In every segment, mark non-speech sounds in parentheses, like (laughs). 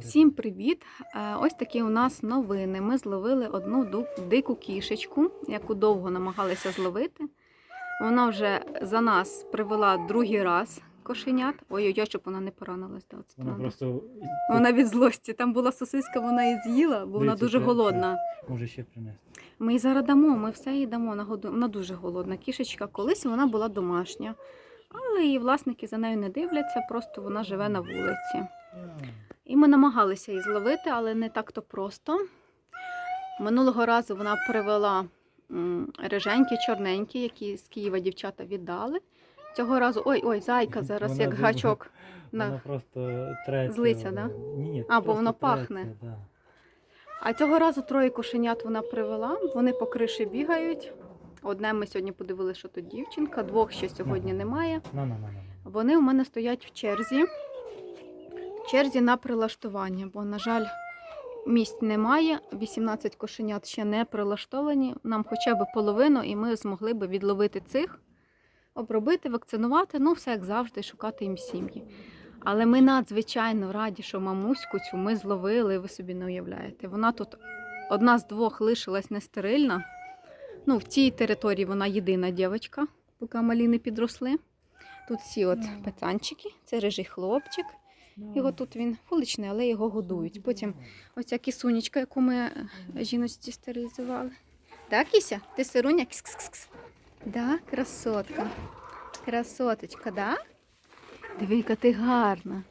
Всім привіт! Е, Ось такі у нас новини. Ми зловили одну дику кішечку, яку довго намагалися зловити. Вона вже за нас привела другий раз кошенят. Ой-ой-ой, щоб вона не поранилась. Да, от Вона просто вона від злості. Там була сосиска, вона її з'їла, бо вона дуже голодна. може ще принести. Ми їй зараз дамо, ми все їй дамо. нагоду- Вона дуже голодна. Кішечка колись вона була домашня, але її власники за нею не дивляться, просто вона живе на вулиці. І ми намагалися її зловити, але не так-то просто. Минулого разу вона привела риженькі, чорненькі, які з Києва дівчата віддали. Цього разу, ой, ой, зайка зараз, Вона як дуже- гачок. (laughs) Вона На... просто треться. Злиться, да? Ні, А, бо воно треться, пахне. Да. А цього разу троє кошенят вона привела. Вони по криші бігають. Одне ми сьогодні подивилися, що то дівчинка, двох ще сьогодні немає. Вони у мене стоять в черзі. Черзі на прилаштування, бо, на жаль, місць немає. 18 кошенят ще не прилаштовані. Нам хоча б половину, і ми змогли би відловити цих, обробити, вакцинувати, ну, все як завжди, шукати їм сім'ї. Але ми надзвичайно раді, що мамуську цю ми зловили, ви собі не уявляєте. Вона тут одна з двох лишилась нестерильна. Ну, в цій території вона єдина дівчинка, поки малі не підросли. Тут всі от пацанчики, це рижий хлопчик. Його тут він вуличний, але його годують. Потім оця кисунечка, яку ми е, жіночці стерилізували. Да, кися? Ти сируня? Кс-кс-кс. Да, красотка. Красоточка, да? Диви, яка ти гарна.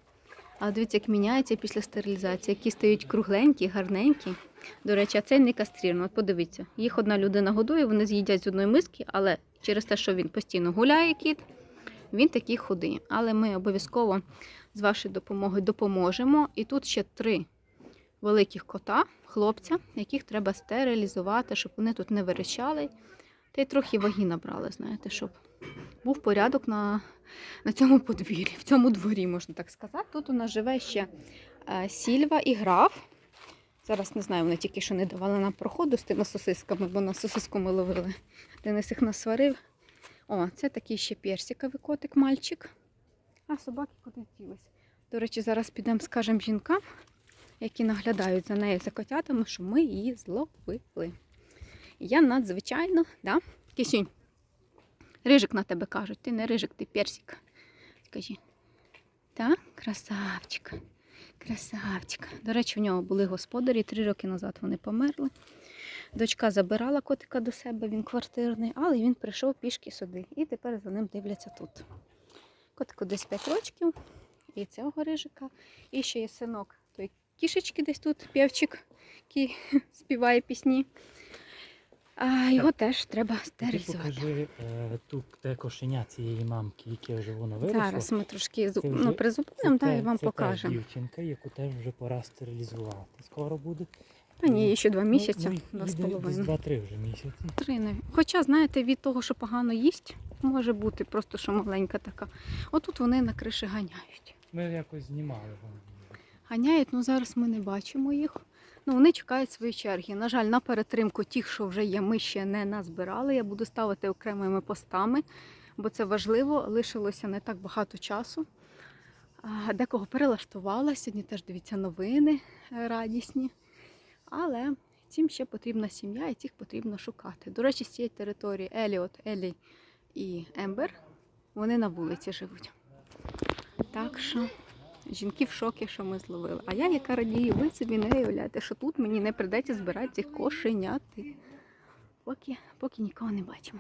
А дивіться, як міняється після стерилізації, які стають кругленькі, гарненькі. До речі, а це не кастрірно. От подивіться, їх одна людина годує, вони з'їдять з одної миски, але через те, що він постійно гуляє кіт, він такий худий. Але ми обов'язково з вашою допомогою допоможемо. І тут ще три великих кота, хлопця, яких треба стерилізувати, щоб вони тут не верещали. Та й трохи ваги набрали, знаєте, щоб був порядок на, на цьому подвір'ї, в цьому дворі, можна так сказати. Тут у нас живе ще е, сільва і граф. Зараз не знаю, вони тільки що не давали нам проходу з тими сосисками, бо на сосиску ми ловили. Денис їх насварив. О, це такий ще персиковий котик, мальчик. А собаки куди ділись? До речі, зараз підемо, скажемо жінкам, які наглядають за нею за котятами, що ми її зловили. Я надзвичайно, да? Кисюнь, рижик на тебе кажуть, ти не рижик, ти персик. Скажи. Так, красавчик. Красавчик. До речі, у нього були господарі, три роки назад вони померли. Дочка забирала котика до себе, він квартирний, але він прийшов пішки сюди. І тепер за ним дивляться тут. Котику десь 5 років, і цього рижика. І ще є синок той кішечки десь тут, півчик, який (laughs) співає пісні. А його теж треба Ти стерилізувати. покажи е, тут те кошеня цієї мамки, яке вже воно виросло. Зараз ми трошки Це ну, призупинимо, і вам це покажемо. дівчинка, яку теж вже пора стерилізувати. Скоро буде. А ні, ще два Ну, місяці, ну, два з половиною. Два-три вже місяці. Три навіть. Хоча, знаєте, від того, що погано їсть, може бути просто, що маленька така. Отут вони на криші ганяють. Ми якось знімали. воно. Ганяють, ну зараз ми не бачимо їх. Ну, вони чекають свої черги. На жаль, на перетримку тих, що вже є, ми ще не назбирали. Я буду ставити окремими постами, бо це важливо. Лишилося не так багато часу. Декого перелаштувала. Сьогодні теж дивіться новини е, радісні. Але цим ще потрібна сім'я і цих потрібно шукати. До речі, з цієї території Еліот, Елі і Ембер, вони на вулиці живуть. Так що жінки в шокі, що ми зловили. А я, яка радію, ви собі не уявляєте, що тут мені не придеться збирати цих кошеняти. Поки, поки нікого не бачимо.